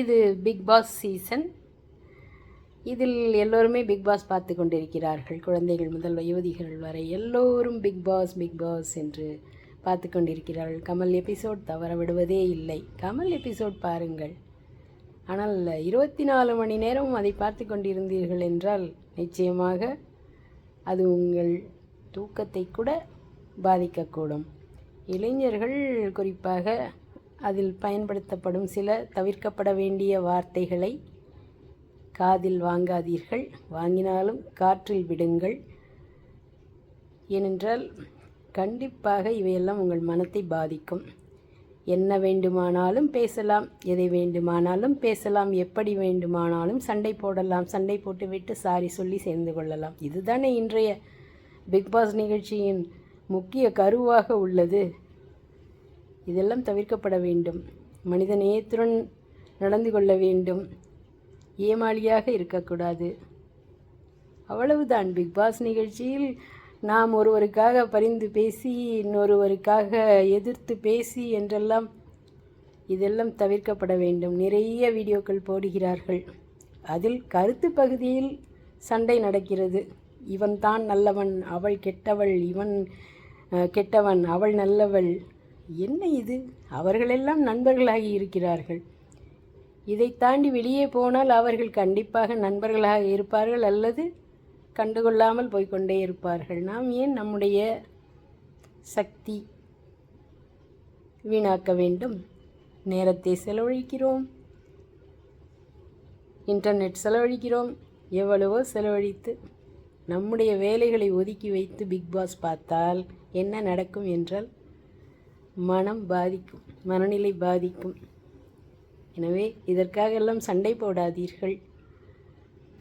இது big Boss season இதில் எல்லோருமே பிக் பாஸ் பார்த்து கொண்டிருக்கிறார்கள். குழந்தைகள் முதல் யுவதிகள் வரை எல்லோரும் பிக் பாஸ் பிக் பாஸ் என்று பார்த்து கொண்டிருக்கிறார்கள். கமல் எபிசோட் தவற விடுவதே இல்லை. கமல் எபிசோட் பாருங்கள். ஆனால் இருபத்தி நாலு மணி நேரம் அதை பார்த்து கொண்டிருந்தீர்கள் என்றால் நிச்சயமாக அது உங்கள் தூக்கத்தை கூட பாதிக்கக்கூடும். இளைஞர்கள் குறிப்பாக அதில் பயன்படுத்தப்படும் சில தவிர்க்கப்பட வேண்டிய வார்த்தைகளை காதில் வாங்காதீர்கள். வாங்கினாலும் காற்றில் விடுங்கள். ஏனென்றால் கண்டிப்பாக இவையெல்லாம் உங்கள் மனத்தை பாதிக்கும். என்ன வேண்டுமானாலும் பேசலாம் எதை வேண்டுமானாலும் பேசலாம் எப்படி வேண்டுமானாலும் சண்டை போடலாம் சண்டை போட்டுவிட்டு சாரி சொல்லி சேர்ந்து கொள்ளலாம். இதுதானே இன்றைய பிக் பாஸ் நிகழ்ச்சியின் முக்கிய கருவாக உள்ளது. இதெல்லாம் தவிர்க்கப்பட வேண்டும். மனித நேயத்துடன் நடந்து கொள்ள வேண்டும். ஏமாளியாக இருக்கக்கூடாது. அவ்வளவுதான். பிக் பாஸ் நிகழ்ச்சியில் நாம் ஒருவருக்காக பரிந்து பேசி இன்னொருவருக்காக எதிர்த்து பேசி என்றெல்லாம் இதெல்லாம் தவிர்க்கப்பட வேண்டும். நிறைய வீடியோக்கள் போடுகிறார்கள். அதில் கருத்து பகுதியில் சண்டை நடக்கிறது. இவன் தான் நல்லவன் அவள் கெட்டவள் இவன் கெட்டவன் அவள் நல்லவள். என்ன இது? அவர்களெல்லாம் நண்பர்களாகி இருக்கிறார்கள். இதை தாண்டி வெளியே போனால் அவர்கள் கண்டிப்பாக நண்பர்களாக இருப்பார்கள் அல்லது கண்டுகொள்ளாமல் போய்க்கொண்டே இருப்பார்கள். நாம் ஏன் நம்முடைய சக்தி வீணாக்க வேண்டும்? நேரத்தை செலவழிக்கிறோம். இன்டர்நெட் செலவழிக்கிறோம். எவ்வளவோ செலவழித்து நம்முடைய வேலைகளை ஒதுக்கி வைத்து பிக் பாஸ் பார்த்தால் என்ன நடக்கும் என்றால் மனம் பாதிக்கும் மனநிலை பாதிக்கும். எனவே இதற்காக எல்லாம் சண்டை போடாதீர்கள்.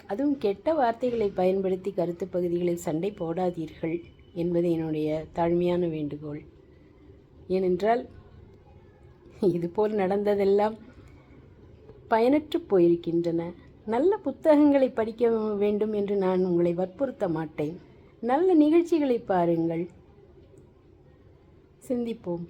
அதுவும் கெட்ட வார்த்தைகளை பயன்படுத்தி கருத்து பகுதிகளில் சண்டை போடாதீர்கள் என்பது என்னுடைய தாழ்மையான வேண்டுகோள். ஏனென்றால் இதுபோல் நடந்ததெல்லாம் பயனற்று போயிருக்கின்றன. நல்ல புத்தகங்களை படிக்க வேண்டும் என்று நான் உங்களை வற்புறுத்த மாட்டேன். நல்ல நிகழ்ச்சிகளை பாருங்கள். சிந்திப்போம்.